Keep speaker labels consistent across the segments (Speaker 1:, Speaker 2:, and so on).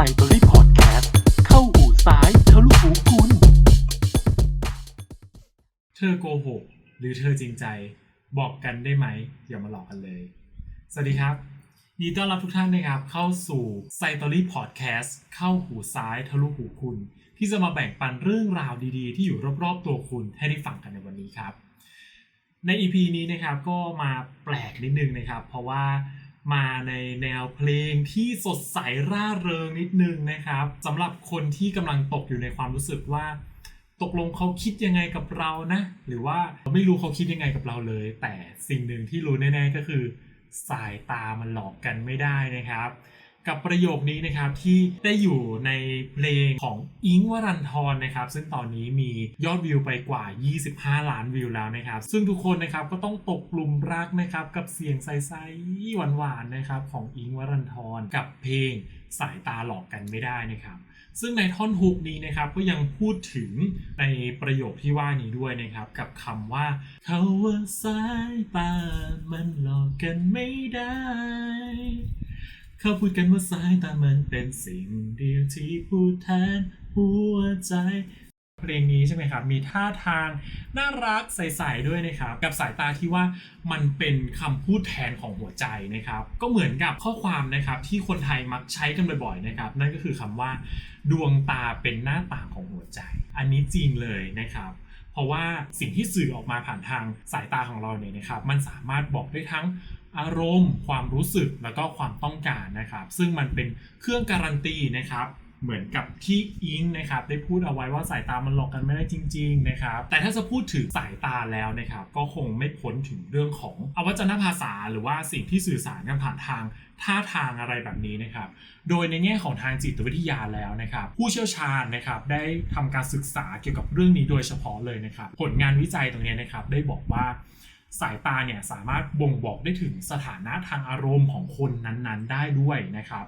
Speaker 1: ส่ตัวรีพอดแคสต์เข้าหูซ้ายทะลุหูคุณ
Speaker 2: เธอโกหก หรือเธอจริงใจ บอกกันได้ไหม อย่ามาหลอกกันเลย สวัสดีครับยินดีต้อนรับทุกท่านนะครับ เข้าสู่ไซตอรี่พอดแคสต์เข้าหูซ้ายทะลุหูคุณ ที่จะมาแบ่งปันเรื่องราวดีๆ ที่อยู่รอบๆตัวคุณให้ได้ฟังกันในวันนี้ครับ ใน EP นี้นะครับก็มาแปลกนิดนึงนะครับ เพราะว่า มาในแนวเพลงที่สดใสร่าเริงนิดนึงนะครับสำหรับคนที่กำลังตกอยู่ในความรู้สึกว่า ตกลงเขาคิดยังไงกับเรานะ หรือว่าไม่รู้เขาคิดยังไงกับเราเลย แต่สิ่งหนึ่งที่รู้แน่ๆก็คือ สายตามันหลอกกันไม่ได้นะครับ กับประโยคนี้นะครับที่ได้อยู่ในเพลงของอิงวรันทรนะครับ ซึ่งตอนนี้มียอดวิวไปกว่า 25 ล้านวิวแล้วนะครับ ซึ่งทุกคนนะครับก็ต้องตกกลุ่มรักนะครับกับเสียงใสๆหวานๆนะครับของอิงวรันทรกับเพลงสายตาหลอกกันไม่ได้นะครับ ซึ่งในท่อนฮุกนี้นะครับก็ยังพูดถึงในประโยคที่ว่านี้ด้วยนะครับ กับคำว่าเขาว่าสายตามันหลอกกันไม่ได้ เขาพูดกันว่าสายตามันเป็นสิ่งเดียวที่พูดแทนหัวใจ เพลงนี้ใช่ไหมครับ มีท่าทางน่ารักใสๆด้วยนะครับ กับสายตาที่ว่ามันเป็นคำพูดแทนของหัวใจนะครับ ก็เหมือนกับข้อความนะครับที่คนไทยมักใช้กันบ่อยๆนะครับ นั่นก็คือคำว่า ดวงตาเป็นหน้าต่างของหัวใจ อันนี้จริงเลยนะครับเพราะว่าสิ่งที่สื่อออกมาผ่านทางสายตาของเราเนี่ยนะครับ มันสามารถบอกได้ทั้ง อารมณ์ ความรู้สึกแล้วก็ความต้องการนะครับ ซึ่งมันเป็นเครื่องการันตีนะครับเหมือนกับที่อิงนะครับได้พูดเอาไว้ว่าสายตามันหลอกกันไม่ได้จริง ๆ นะครับ แต่ถ้าจะพูดถึงสายตาแล้วนะครับ ก็คงไม่พ้นถึงเรื่องของอวัจนภาษา หรือว่าสิ่งที่สื่อสารกันผ่านทางท่าทางอะไรแบบนี้นะครับ โดยในแง่ของทางจิตวิทยาแล้วนะครับ ผู้เชี่ยวชาญนะครับได้ทำการศึกษาเกี่ยวกับเรื่องนี้โดยเฉพาะเลยนะครับ ผลงานวิจัยตรงนี้นะครับได้บอกว่า สายตาเนี่ยสามารถบ่งบอกได้ถึงสถานะทางอารมณ์ของคนนั้นๆ ได้ด้วยนะครับ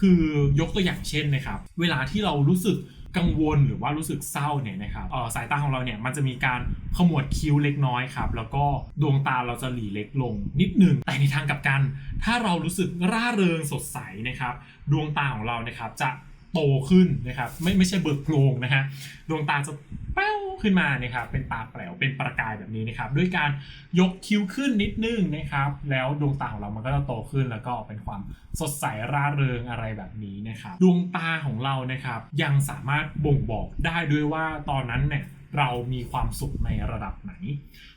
Speaker 2: คือยกตัวอย่างเช่นนะครับ เวลาที่เรารู้สึกกังวลหรือว่ารู้สึกเศร้าเนี่ยนะครับสายตาของเราเนี่ยมันจะมีการขมวดคิ้วเล็กน้อยครับ แล้วก็ดวงตาเราจะหลีเล็กลงนิดหนึ่งแต่ในทางกลับกัน ถ้าเรารู้สึกร่าเริงสดใสนะครับ ดวงตาของเรานะครับจะ โตขึ้นนะครับ ไม่ไม่ใช่เบิกโพรงนะฮะดวงตาจะแป้วขึ้นมานะครับ เป็นตาแป๋วเป็นประกายแบบนี้นะครับ ด้วยการยกคิ้วขึ้นนิดนึงนะครับ แล้วดวงตาของเรามันก็จะโตขึ้นแล้วก็เป็นความสดใสร่าเริงอะไรแบบนี้นะครับ ดวงตาของเรานะครับ ยังสามารถบ่งบอกได้ด้วยว่าตอนนั้นเนี่ยเรามีความสุขในระดับไหน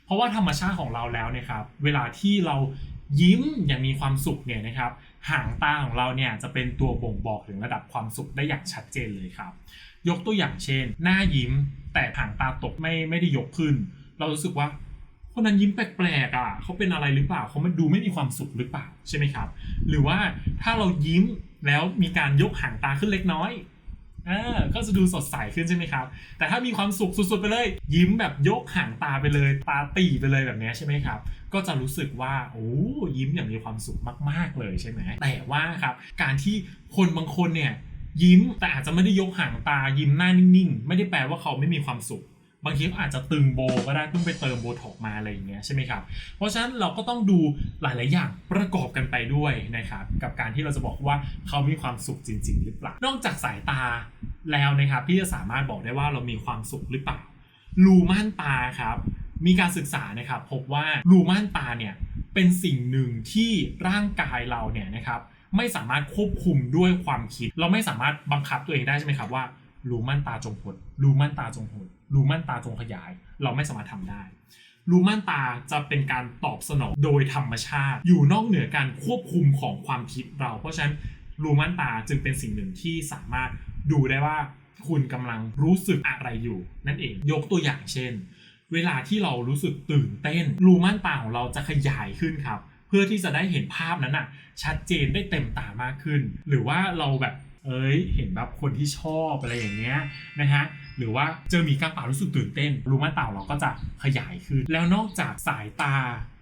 Speaker 2: เพราะว่าธรรมชาติของเราแล้วนะครับ เวลาที่เรายิ้มอย่างมีความสุขเนี่ยนะครับ หางตาของเราเนี่ยจะเป็นตัวบ่งบอกถึงระดับความสุขได้อย่างชัดเจนเลยครับ ยกตัวอย่างเช่น หน้ายิ้มแต่หางตาตกไม่ไม่ได้ยกขึ้น เรารู้สึกว่าคนนั้นยิ้มแปลกๆอะเขาเป็นอะไรหรือเปล่าเขามันดูไม่มีความสุขหรือเปล่าใช่ไหมครับ หรือว่าถ้าเรายิ้มแล้วมีการยกหางตาขึ้นเล็กน้อย อ่าก็จะดูสดใสขึ้นใช่ไหมครับ แต่ถ้ามีความสุขสุดๆไปเลย ยิ้มแบบยกหางตาไปเลย ตาตีไปเลยแบบนี้ใช่ไหมครับ ก็จะรู้สึกว่าโอ้ยิ้มอย่างมีความสุขมากๆเลยใช่ไหมแต่ว่าครับ การที่คนบางคนเนี่ยยิ้มแต่อาจจะไม่ได้ยกหางตายิ้มหน้านิ่งๆ ไม่ได้แปลว่าเขาไม่มีความสุข บางทีอาจจะตึงโบก็ได้เพิ่งไปเติมโบท็อกมาอะไรอย่างเงี้ยใช่ไหมครับ เพราะฉะนั้นเราก็ต้องดูหลาย ๆ อย่างประกอบกันไปด้วยนะครับกับการที่เราจะบอกว่าเขามีความสุขจริง ๆ หรือเปล่านอกจากสายตาแล้วนะครับที่จะสามารถบอกได้ว่าเรามีความสุขหรือเปล่ารูม่านตาครับมีการศึกษานะครับพบว่ารูม่านตาเนี่ยเป็นสิ่งหนึ่งที่ร่างกายเราเนี่ยนะครับไม่สามารถควบคุมด้วยความคิด เราไม่สามารถบังคับตัวเองได้ใช่ไหมครับว่ารูม่านตาจงหดรูม่านตาจงหด รูม่านตาจงขยาย เราไม่สามารถทำได้ รูม่านตาจะเป็นการตอบสนองโดยธรรมชาติ อยู่นอกเหนือการควบคุมของความคิดเรา เพราะฉะนั้นรูม่านตาจึงเป็นสิ่งหนึ่งที่สามารถดูได้ว่าคุณกำลังรู้สึกอะไรอยู่ นั่นเองยกตัวอย่างเช่น เวลาที่เรารู้สึกตื่นเต้น รูม่านตาของเราจะขยายขึ้นครับ เพื่อที่จะได้เห็นภาพนั้นน่ะชัดเจนได้เต็มตามากขึ้น หรือว่าเราแบบ เอ้ย เห็นแบบคนที่ชอบอะไรอย่างเงี้ยนะฮะ หรือว่าเจอมีกางป่ารู้สึกตื่นเต้น รูม่านตาเราก็จะขยายขึ้น แล้วนอกจากสายตา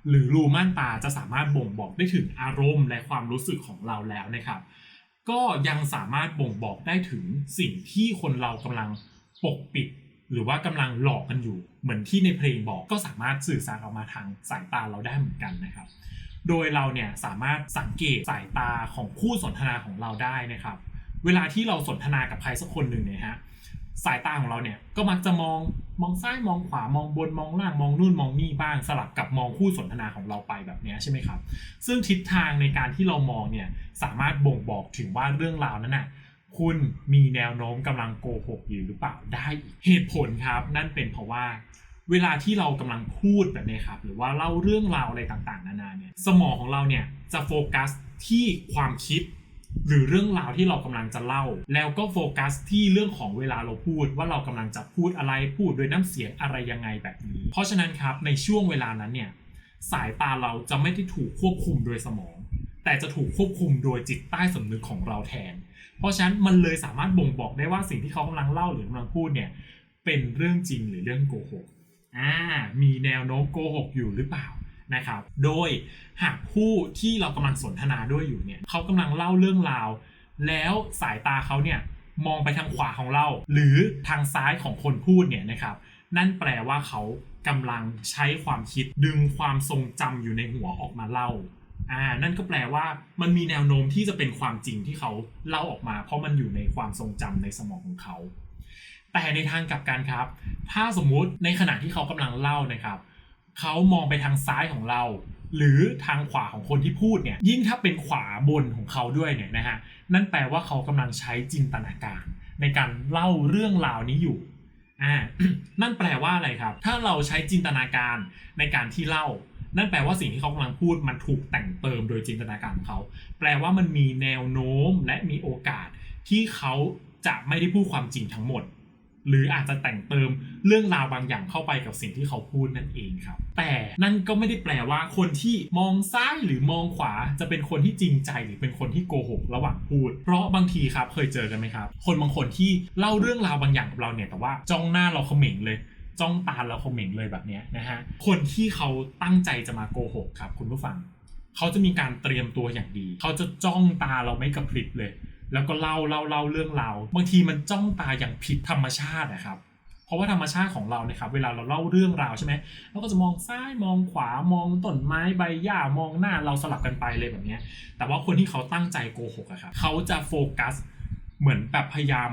Speaker 2: หรือรูม่านตาจะสามารถบ่งบอกได้ถึงอารมณ์และความรู้สึกของเราแล้วนะครับ ก็ยังสามารถบ่งบอกได้ถึงสิ่งที่คนเรากำลังปกปิด หรือว่ากำลังหลอกกันอยู่ เหมือนที่ในเพลงบอกก็สามารถสื่อสารออกมาทางสายตาเราได้เหมือนกันนะครับ โดยเราเนี่ยสามารถสังเกตสายตาของคู่สนทนาของเราได้นะครับ เวลาที่เราสนทนากับใครสักคนหนึ่งเนี่ยฮะสายตาของเราเนี่ยก็มักจะมองมองซ้ายมองขวามองบนมองล่างมองนู่นมองนี่บ้างสลับกับมองคู่สนทนาของเราไปแบบนี้ใช่ไหมครับ ซึ่งทิศทางในการที่เรามองเนี่ยสามารถบ่งบอกถึงว่าเรื่องราวนั้นน่ะคุณมีแนวโน้มกำลังโกหกอยู่หรือเปล่าได้อีกเหตุผลครับ นั่นเป็นเพราะว่าเวลาที่เรากำลังพูดแบบนี้ครับ หรือว่าเล่าเรื่องราวอะไรต่างๆ นานาเนี่ยสมองของเราเนี่ยจะโฟกัสที่ความคิด หรือเรื่องราวที่เรากำลังจะเล่า แล้วก็โฟกัสที่เรื่องของเวลาเราพูดว่าเรากำลังจะพูดอะไรพูดด้วยน้ำเสียงอะไรยังไงแบบนี้ เพราะฉะนั้นครับในช่วงเวลานั้นเนี่ยสายตาเราจะไม่ได้ถูกควบคุมโดยสมอง แต่จะถูกควบคุมโดยจิตใต้สำนึกของเราแทน เพราะฉะนั้นมันเลยสามารถบ่งบอกได้ว่าสิ่งที่เขากำลังเล่าหรือกำลังพูดเนี่ยเป็นเรื่องจริงหรือเรื่องโกหกอ่ามีแนวโน้มโกหกอยู่หรือเปล่า นะครับ โดยหากผู้ที่เรากำลังสนทนาด้วยอยู่เนี่ยเขากำลังเล่าเรื่องราว แล้วสายตาเขาเนี่ยมองไปทางขวาของเรา หรือทางซ้ายของคนพูดเนี่ยนะครับ นั่นแปลว่าเขากำลังใช้ความคิดดึงความทรงจำอยู่ในหัวออกมาเล่าอ่านั่นก็แปลว่ามันมีแนวโน้มที่จะเป็นความจริงที่เขาเล่าออกมา เพราะมันอยู่ในความทรงจำในสมองของเขา แต่ในทางกลับกันครับ ถ้าสมมุติในขณะที่เขากำลังเล่านะครับ เขามองไปทางซ้ายของเรา หรือทางขวาของคนที่พูดเนี่ยยิ่งถ้าเป็นขวาบนของเขาด้วยเนี่ยนะฮะนั่นแปลว่าเขากำลังใช้จินตนาการ ในการเล่าเรื่องราวนี้อยู่อ่านั่นแปลว่าอะไรครับ ถ้าเราใช้จินตนาการในการที่เล่า นั่นแปลว่าสิ่งที่เขากำลังพูดมันถูกแต่งเติมโดยจินตนาการของเขา แปลว่ามันมีแนวโน้มและมีโอกาสที่เขาจะไม่ได้พูดความจริงทั้งหมด หรืออาจจะแต่งเติมเรื่องราวบางอย่างเข้าไปกับสิ่งที่เขาพูดนั่นเองครับ แต่นั่นก็ไม่ได้แปลว่าคนที่มองซ้ายหรือมองขวาจะเป็นคนที่จริงใจหรือเป็นคนที่โกหกระหว่างพูด เพราะบางทีครับเคยเจอกันไหมครับ คนบางคนที่เล่าเรื่องราวบางอย่างกับเราเนี่ยแต่ว่าจ้องหน้าเราเขม่งเลยจ้องตาเราเขม่งเลยแบบนี้นะฮะคนที่เขาตั้งใจจะมาโกหกครับคุณผู้ฟังเขาจะมีการเตรียมตัวอย่างดี เขาจะจ้องตาเราไม่กระพริบเลย แล้วก็เล่าเล่าเล่าเรื่องราวบางทีมันจ้องตาอย่างผิดธรรมชาตินะครับ เพราะว่าธรรมชาติของเราเนี่ยครับเวลาเราเล่าเรื่องราวใช่ไหมเราก็จะมองซ้ายมองขวามองต้นไม้ใบหญ้ามองหน้าเราสลับกันไปเลยแบบนี้แต่ว่าคนที่เขาตั้งใจโกหกอะครับเขาจะโฟกัสเหมือนแบบพยายาม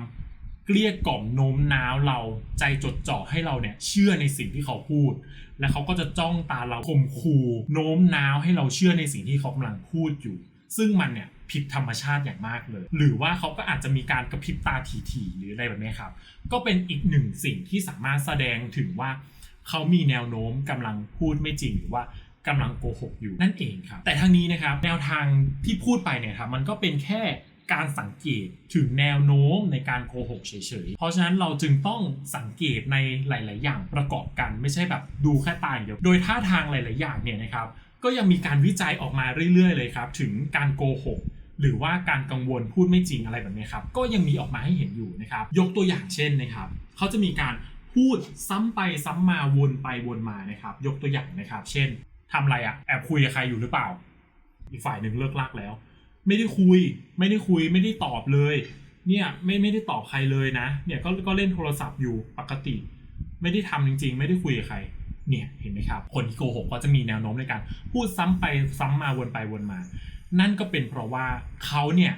Speaker 2: เกลี้ยกล่อมโน้มน้าวเราใจจดจ่อให้เราเนี่ยเชื่อในสิ่งที่เขาพูด และเขาก็จะจ้องตาเราข่มขู่โน้มน้าวให้เราเชื่อในสิ่งที่เขากำลังพูดอยู่ ซึ่งมันเนี่ย ผิดธรรมชาติอย่างมากเลย หรือว่าเขาก็อาจจะมีการกระพริบตาถี่ๆหรืออะไรแบบนี้ครับ ก็เป็นอีกหนึ่งสิ่งที่สามารถแสดงถึงว่าเขามีแนวโน้มกำลังพูดไม่จริงหรือว่ากำลังโกหกอยู่นั่นเองครับ แต่ทั้งนี้นะครับแนวทางที่พูดไปเนี่ยครับมันก็เป็นแค่การสังเกตถึงแนวโน้มในการโกหกเฉยๆ เพราะฉะนั้นเราจึงต้องสังเกตในหลาย ๆ อย่างประกอบกันไม่ใช่แบบดูแค่ตาอย่างเดียว โดยท่าทางหลาย ๆ อย่างเนี่ยนะครับก็ยังมีการวิจัยออกมาเรื่อย ๆ เลยครับ ถึงการโกหก หรือว่าการกังวลพูดไม่จริงอะไรแบบนี้ครับก็ยังมีออกมาให้เห็นอยู่นะครับ ยกตัวอย่างเช่นนะครับเขาจะมีการพูดซ้ำไปซ้ำมาวนไปวนมานะครับ ยกตัวอย่างนะครับ เช่นทำอะไรอะแอบคุยกับใครอยู่หรือเปล่า อีกฝ่ายหนึ่งเลิกลากแล้ว ไม่ได้คุย ไม่ได้คุย ไม่ได้ตอบเลย เนี่ยไม่ไม่ได้ตอบใครเลยนะ เนี่ยก็ก็เล่นโทรศัพท์อยู่ปกติ ไม่ได้ทำจริง ๆ ไม่ได้คุยกับใครเนี่ยเห็นไหมครับ คนที่โกหกก็จะมีแนวโน้มในการพูดซ้ำไปซ้ำมาวนไปวนมา นั่นก็เป็นเพราะว่าเขาเนี่ย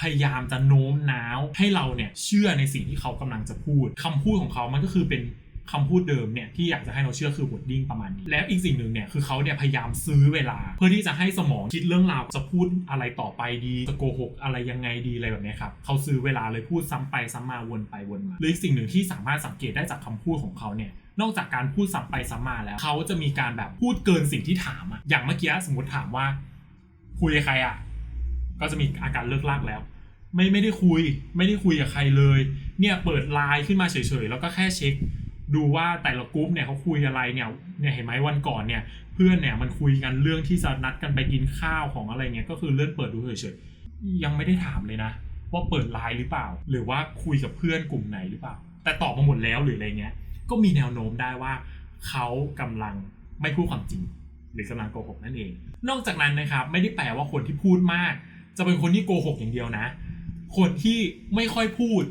Speaker 2: พยายามจะโน้มน้าวให้เราเนี่ยเชื่อในสิ่งที่เขากำลังจะพูดคำพูดของเขามันก็คือเป็นคำพูดเดิมเนี่ยที่อยากจะให้เราเชื่อคือ wording ประมาณนี้ แล้วอีกสิ่งหนึ่งเนี่ยคือเขาเนี่ยพยายามซื้อเวลา เพื่อที่จะให้สมองคิดเรื่องราวจะพูดอะไรต่อไปดีจะโกหกอะไรยังไงดีอะไรแบบนี้ครับเขาซื้อเวลาเลยพูดซ้ำไปซ้ำมาวนไปวนมาหรืออีกสิ่งหนึ่งที่สามารถสังเกตได้จากคำพูดของเขาเนี่ยนอกจากการพูดซ้ำไปซ้ำมาแล้ว เขาจะมีการแบบพูดเกินสิ่งที่ถามอะอย่างเมื่อกี้สมมติถามว่า คุยกับใครอะ ก็จะมีอาการเลิกลากแล้ว ไม่ไม่ได้คุย ไม่ได้คุยกับใครเลย เนี่ยเปิดไลน์ขึ้นมาเฉยๆแล้วก็แค่เช็ค ดูว่าแต่ละกรุ๊ปเนี่ยเขาคุยอะไรเนี่ยเนี่ยเห็นไหมวันก่อนเนี่ย เพื่อนเนี่ยมันคุยกันเรื่องที่จะนัดกันไปกินข้าวของอะไรเงี้ยก็คือเลื่อนเปิดดูเฉยๆยังไม่ได้ถามเลยนะ ว่าเปิดไลน์หรือเปล่า หรือว่าคุยกับเพื่อนกลุ่มไหนหรือเปล่า แต่ตอบมาหมดแล้วหรืออะไรเงี้ย ก็มีแนวโน้มได้ว่าเขากำลังไม่พูดความจริง หรือกำลังโกหกนั่นเอง นอกจากนั้นนะครับไม่ได้แปลว่าคนที่พูดมาก จะเป็นคนที่โกหกอย่างเดียวนะ คนที่ไม่ค่อยพูด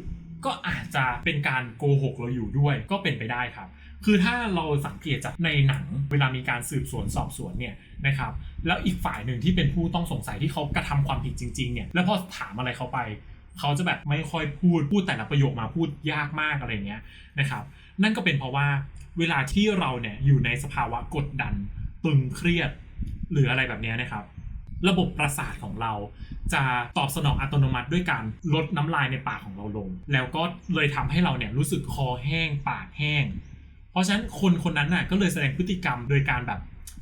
Speaker 2: ก็อาจจะเป็นการโกหกเราอยู่ด้วยก็เป็นไปได้ครับ คือถ้าเราสังเกตจากในหนังเวลามีการสืบสวนสอบสวนเนี่ยนะครับแล้วอีกฝ่ายหนึ่งที่เป็นผู้ต้องสงสัยที่เขากระทำความผิดจริงๆเนี่ยแล้วพอถามอะไรเขาไปเขาจะแบบไม่ค่อยพูดพูดแต่ละประโยคมาพูดยากมากอะไรเงี้ยนะครับ นั่นก็เป็นเพราะว่าเวลาที่เราเนี่ยอยู่ในสภาวะกดดัน ตึงเครียดหรืออะไรแบบนี้นะครับ ระบบประสาทของเราจะตอบสนองอัตโนมัติด้วยการลดน้ำลายในปากของเราลง แล้วก็เลยทำให้เราเนี่ยรู้สึกคอแห้งปากแห้ง เพราะฉะนั้นคนคนนั้นน่ะก็เลยแสดงพฤติกรรมโดยการแบบ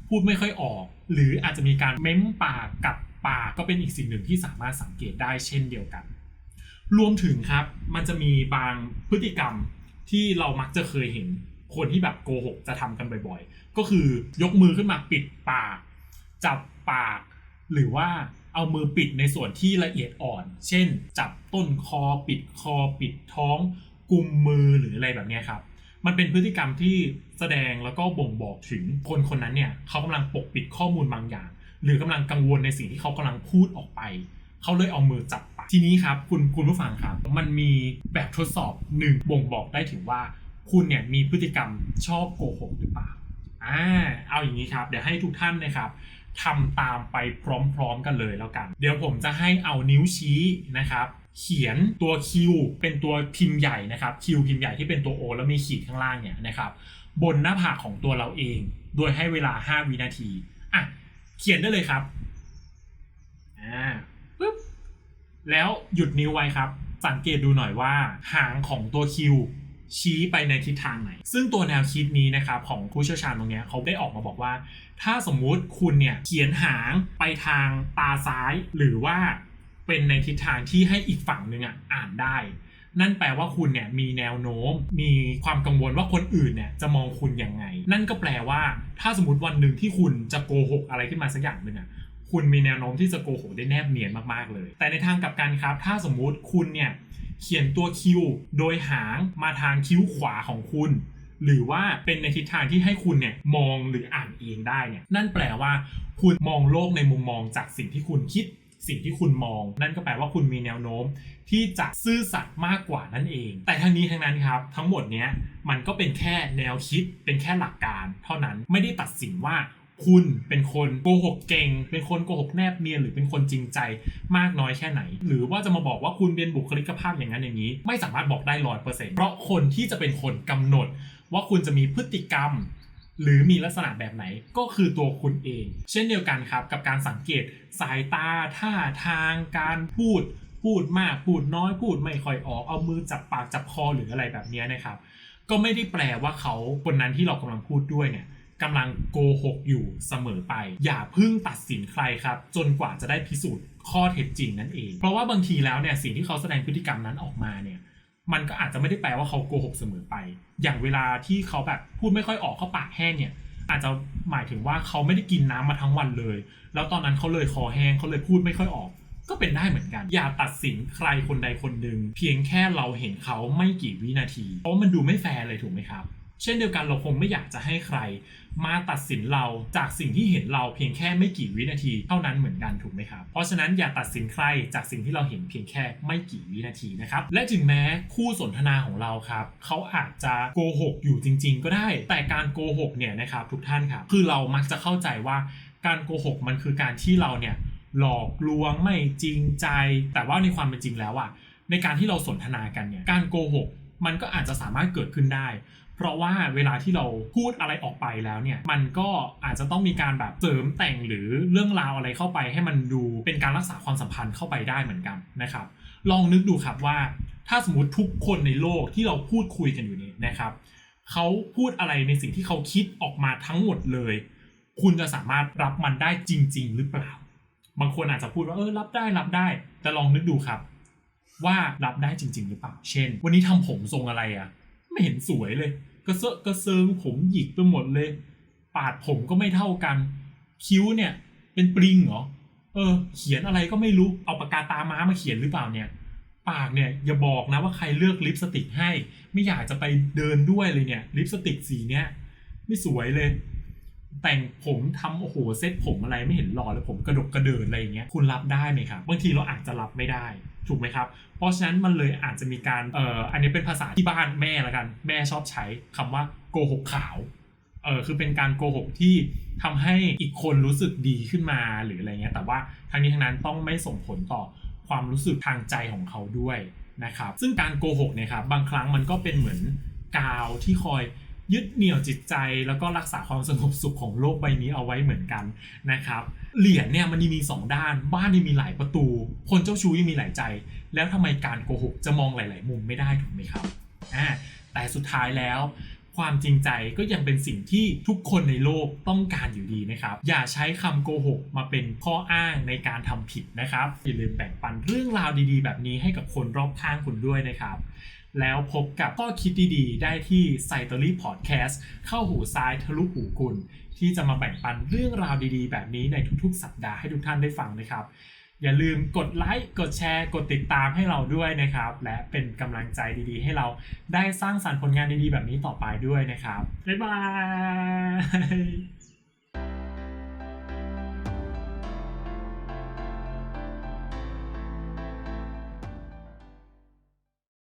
Speaker 2: พูดไม่ค่อยออก หรืออาจจะมีการเม้มปากกัดปากก็เป็นอีกสิ่งหนึ่งที่สามารถสังเกตได้เช่นเดียวกัน รวมถึงครับมันจะมีบางพฤติกรรมที่เรามักจะเคยเห็น คนที่แบบโกหกจะทำกันบ่อยๆ ก็คือยกมือขึ้นมาปิดปาก จับปาก หรือว่าเอามือปิดในส่วนที่ละเอียดอ่อน เช่น จับต้นคอปิดคอปิดท้องกุมมือหรืออะไรแบบนี้ครับ มันเป็นพฤติกรรมที่แสดงแล้วก็บ่งบอกถึงคนคนนั้นเนี่ยเขากำลังปกปิดข้อมูลบางอย่าง หรือกำลังกังวลในสิ่งที่เขากำลังพูดออกไปเขาเลยเอามือจับปากทีนี้ครับ คุณคุณผู้ฟังครับ มันมีแบบทดสอบหนึ่งบ่งบอกได้ถึงว่า คุณเนี่ยมีพฤติกรรมชอบโกหกหรือเปล่าอ่าเอาอย่างนี้ครับเดี๋ยวให้ทุกท่านนะครับทำตามไปพร้อมๆกันเลยแล้วกัน เดี๋ยวผมจะให้เอานิ้วชี้นะครับ เขียนตัว Q เป็นตัวพิมพ์ใหญ่นะครับ Q พิมพ์ใหญ่ที่เป็นตัว O แล้วมีขีดข้างล่างเนี่ยนะครับ บนหน้าผากของตัวเราเอง โดยให้เวลา 5 วินาทีอะเขียนได้เลยครับอ่าปึ๊บแล้วหยุดนิ้วไว้ครับ สังเกตดูหน่อยว่าหางของตัว Q ชี้ไปในทิศทางไหน ซึ่งตัวแนวคิดนี้นะครับของผู้เชี่ยวชาญตรงนี้เขาได้ออกมาบอกว่า ถ้าสมมุติคุณเนี่ยเขียนหางไปทางตาซ้าย หรือว่าเป็นในทิศทางที่ให้อีกฝั่งหนึ่งอะอ่านได้ นั่นแปลว่าคุณเนี่ยมีแนวโน้ม มีความกังวลว่าคนอื่นเนี่ยจะมองคุณยังไง นั่นก็แปลว่า ถ้าสมมติวันหนึ่งที่คุณจะโกหกอะไรขึ้นมาสักอย่างหนึ่งอะคุณมีแนวโน้มที่จะโกหกได้แนบเนียนมากๆเลย แต่ในทางกลับกันครับ ถ้าสมมุติคุณเนี่ย เขียนตัวคิวโดยหางมาทางคิ้วขวาของคุณ หรือว่าเป็นในทิศทางที่ให้คุณเนี่ยมองหรืออ่านเองได้เนี่ยนั่นแปลว่า คุณมองโลกในมุมมองจากสิ่งที่คุณคิดสิ่งที่คุณมอง นั่นก็แปลว่าคุณมีแนวโน้ม ที่จะซื่อสัตย์มากกว่านั่นเอง แต่ทั้งนี้ทั้งนั้นครับ ทั้งหมดเนี้ยมันก็เป็นแค่แนวคิดเป็นแค่หลักการ เท่านั้นไม่ได้ตัดสินว่า คุณเป็นคนโกหกเก่ง เป็นคนโกหกแนบเนียนหรือเป็นคนจริงใจมากน้อยแค่ไหน หรือว่าจะมาบอกว่าคุณเป็นบุคลิกภาพอย่างนั้นอย่างนี้ ไม่สามารถบอกได้ร้อยเปอร์เซ็นต์เพราะคนที่จะเป็นคนกำหนด ว่าคุณจะมีพฤติกรรม หรือมีลักษณะแบบไหนก็คือตัวคุณเอง เช่นเดียวกันครับกับการสังเกตสายตาท่าทางการพูดพูดมากพูดน้อยพูดไม่ค่อยออกเอามือจับปากจับคอหรืออะไรแบบนี้นะครับ ก็ไม่ได้แปลว่าเขาคนนั้นที่เรากำลังพูดด้วยเนี่ย กำลังโกหกอยู่เสมอไป อย่าพิ่งตัดสินใครครับ จนกว่าจะได้พิสูจน์ข้อเท็จจริงนั่นเอง เพราะว่าบางทีแล้วเนี่ยสิ่งที่เขาแสดงพฤติกรรมนั้นออกมาเนี่ยมันก็อาจจะไม่ได้แปลว่าเขาโกหกเสมอไป อย่างเวลาที่เขาแบบพูดไม่ค่อยออกเขาปากแห้งเนี่ยอาจจะหมายถึงว่าเขาไม่ได้กินน้ำมาทั้งวันเลย แล้วตอนนั้นเขาเลยคอแห้งเขาเลยพูดไม่ค่อยออก ก็เป็นได้เหมือนกัน อย่าตัดสินใครคนใดคนหนึ่งเพียงแค่เราเห็นเขาไม่กี่วินาที เพราะมันดูไม่แฟร์เลยถูกไหมครับ เช่นเดียวกันเราคงไม่อยากจะให้ใคร มาตัดสินเราจากสิ่งที่เห็นเราเพียงแค่ไม่กี่วินาที เท่านั้นเหมือนกันถูกไหมครับ เพราะฉะนั้นอย่าตัดสินใครจากสิ่งที่เราเห็นเพียงแค่ไม่กี่วินาทีนะครับ และถึงแม้คู่สนทนาของเราครับเขาอาจจะโกหกอยู่จริง ๆ ก็ได้ แต่การโกหกเนี่ยนะครับทุกท่านครับคือเรามักจะเข้าใจว่าการโกหกมันคือการที่เราเนี่ยหลอกลวงไม่จริงใจ แต่ว่าในความเป็นจริงแล้วอะในการที่เราสนทนากันเนี่ยการโกหกมันก็อาจจะสามารถเกิดขึ้นได้ เพราะว่าเวลาที่เราพูดอะไรออกไปแล้วเนี่ย มันก็อาจจะต้องมีการแบบเสริมแต่งหรือเรื่องราวอะไรเข้าไป ให้มันดูเป็นการรักษาความสัมพันธ์เข้าไปได้เหมือนกันนะครับ ลองนึกดูครับว่า ถ้าสมมติทุกคนในโลกที่เราพูดคุยกันอยู่นี้นะครับเขาพูดอะไรในสิ่งที่เขาคิดออกมาทั้งหมดเลย คุณจะสามารถรับมันได้จริง ๆ หรือเปล่า บางคนอาจจะพูดว่าเออรับได้รับได้ แต่ลองนึกดูครับ ว่ารับได้จริง ๆ หรือเปล่า เช่น วันนี้ทำผมทรงอะไรอะ ไม่เห็นสวยเลย กระเซาะกระเซิงผมหยิกไปหมดเลย ปาดผมก็ไม่เท่ากัน คิ้วเนี่ย เป็นปริงเหรอ เออ เขียนอะไรก็ไม่รู้ เอาปากกาตาม้ามาเขียนหรือเปล่าเนี่ย ปากเนี่ยอย่าบอกนะว่าใครเลือกลิปสติกให้ ไม่อยากจะไปเดินด้วยเลยเนี่ย ลิปสติกสีเนี้ยไม่สวยเลย แต่งผมทำโอ้โหเซ็ตผมอะไรไม่เห็นหล่อเลยผมกระดกกระเดินอะไรอย่างเงี้ย คุณรับได้ไหมครับ บางทีเราอาจจะรับไม่ได้ ถูกไหมครับ เพราะฉะนั้นมันเลยอาจจะมีการเอ่ออันนี้เป็นภาษาที่บ้านแม่ละกัน แม่ชอบใช้คำว่าโกหกขาวเออคือเป็นการโกหกที่ทำให้อีกคนรู้สึกดีขึ้นมาหรืออะไรเงี้ยแต่ว่าทั้งนี้ทั้งนั้นต้องไม่ส่งผลต่อควความรู้สึกทางใจของเขาด้วยนะครับ ซึ่งการโกหกเนี่ยครับบางครั้งมันก็เป็นเหมือนกาวที่คอยยึดเหนี่ยวจิตใจ แล้วก็รักษาความสงบสุขของโลกใบนี้เอาไว้เหมือนกันนะครับ เหรียญเนี่ยมันมีสองด้าน บ้านนี่มีหลายประตู คนเจ้าชู้ยังมีหลายใจ แล้วทำไมการโกหกจะมองหลาย ๆ มุมไม่ได้ถูกไหมครับอ่าแต่สุดท้ายแล้ว ความจริงใจก็ยังเป็นสิ่งที่ทุกคนในโลกต้องการอยู่ดีนะครับ อย่าใช้คำโกหกมาเป็นข้ออ้างในการทำผิดนะครับ อย่าลืมแบ่งปันเรื่องราวดีๆ แบบนี้ให้กับคนรอบข้างคุณด้วยนะครับ แล้วพบกับข้อคิดดีๆ ได้ที่ s ซ t o r y Podcast เข้าหูซ้ายทะลุหูคุณ ที่จะมาแบ่งปันเรื่องราวดีๆ แบบนี้ในทุกๆ สัปดาห์ให้ทุกท่านได้ฟังนะครับ อย่าลืมกดไลค์ กดแชร์ กดติดตามให้เราด้วยนะครับ และเป็นกำลังใจดีๆ ให้เราได้สร้างสรรค์ผลงานดีๆ แบบนี้ต่อไปด้วยนะครับ บ๊ายบาย